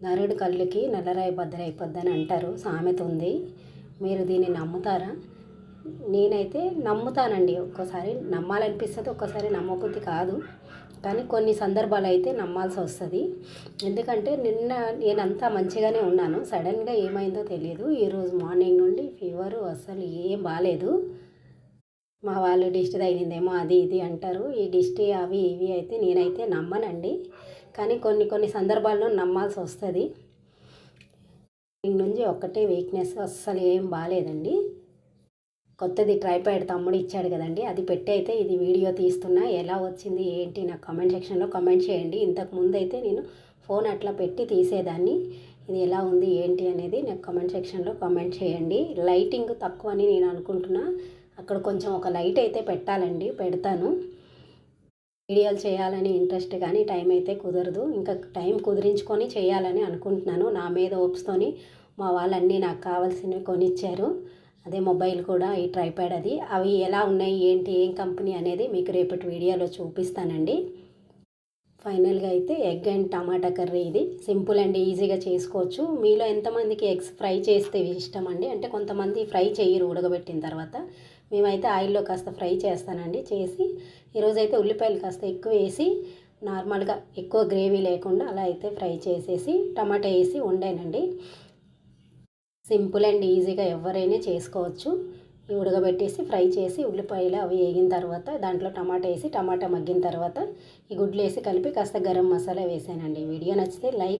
నరుడు కళ్ళుకి నల్లరాయి బద్దలైపోద్ది అని అంటారు. సామెత ఉంది. మీరు దీన్ని నమ్ముతారా? నేనైతే నమ్ముతానండి. ఒక్కోసారి నమ్మాలనిపిస్తుంది ఒక్కోసారి నమ్మబుద్ధి కాదు. కానీ కొన్ని సందర్భాలు అయితే నమ్మాల్సి వస్తుంది. ఎందుకంటే నిన్న నేనంతా మంచిగానే ఉన్నాను. సడన్గా ఏమైందో తెలియదు ఈరోజు మార్నింగ్ నుండి ఫీవరు అసలు ఏం బాగాలేదు మా వాళ్ళు డిస్ట్ తగిలిందేమో అది ఇది అంటారు. ఈ దిష్టి అవి ఇవి అయితే నేనైతే నమ్మనండి. కానీ కొన్ని కొన్ని సందర్భాల్లో నమ్మాల్సి వస్తుంది. నుంచి ఒక్కటే వీక్నెస్ అస్సలు ఏం బాగాలేదండి కొత్తది ట్రైపాడ్ తమ్ముడు ఇచ్చాడు కదండి అది పెట్టి అయితే ఇది వీడియో తీస్తున్నా ఎలా వచ్చింది ఏంటి నాకు కామెంట్ సెక్షన్లో కమెంట్ చేయండి. ఇంతకు ముందు అయితే నేను ఫోన్ అట్లా పెట్టి తీసేదాన్ని ఇది ఎలా ఉంది ఏంటి అనేది నాకు కామెంట్ సెక్షన్లో కమెంట్ చేయండి. లైటింగ్ తక్కువ అని నేను అనుకుంటున్నా అక్కడ కొంచెం ఒక లైట్ అయితే పెట్టాలండి పెడతాను. వీడియోలు చేయాలని ఇంట్రెస్ట్ కానీ టైం అయితే కుదరదు. ఇంకా టైం కుదిరించుకొని చేయాలని అనుకుంటున్నాను. నా మీద ఓప్స్తోని మా వాళ్ళన్నీ నాకు కావాల్సినవి కొనిచ్చారు. అదే మొబైల్ కూడా ఈ ట్రైప్యాడ్ అది. అవి ఎలా ఉన్నాయి ఏంటి ఏం కంపెనీ అనేది మీకు రేపటి వీడియోలో చూపిస్తానండి. ఫైనల్గా అయితే ఎగ్ అండ్ టమాటా కర్రీ ఇది. సింపుల్ అండ్ ఈజీగా చేసుకోవచ్చు. మీలో ఎంతమందికి ఎగ్స్ ఫ్రై చేస్తే ఇష్టం అండి? అంటే కొంతమంది ఫ్రై చేయరు ఉడకబెట్టిన తర్వాత. మేమైతే ఆయిల్లో కాస్త ఫ్రై చేస్తానండి. చేసి ఈరోజైతే ఉల్లిపాయలు కాస్త ఎక్కువ వేసి నార్మల్గా ఎక్కువ గ్రేవీ లేకుండా అలా అయితే ఫ్రై చేసేసి టమాటా వేసి వండానండి సింపుల్ అండ్ ఈజీగా ఎవరైనా చేసుకోవచ్చు. ఉడకబెట్టేసి ఫ్రై చేసి ఉల్లిపాయలు అవి వేగిన తర్వాత దాంట్లో టమాటా వేసి టమాటా మగ్గిన తర్వాత ఈ గుడ్లు వేసి కలిపి కాస్త గరం మసాలా వేసానండి. వీడియో నచ్చితే లైక్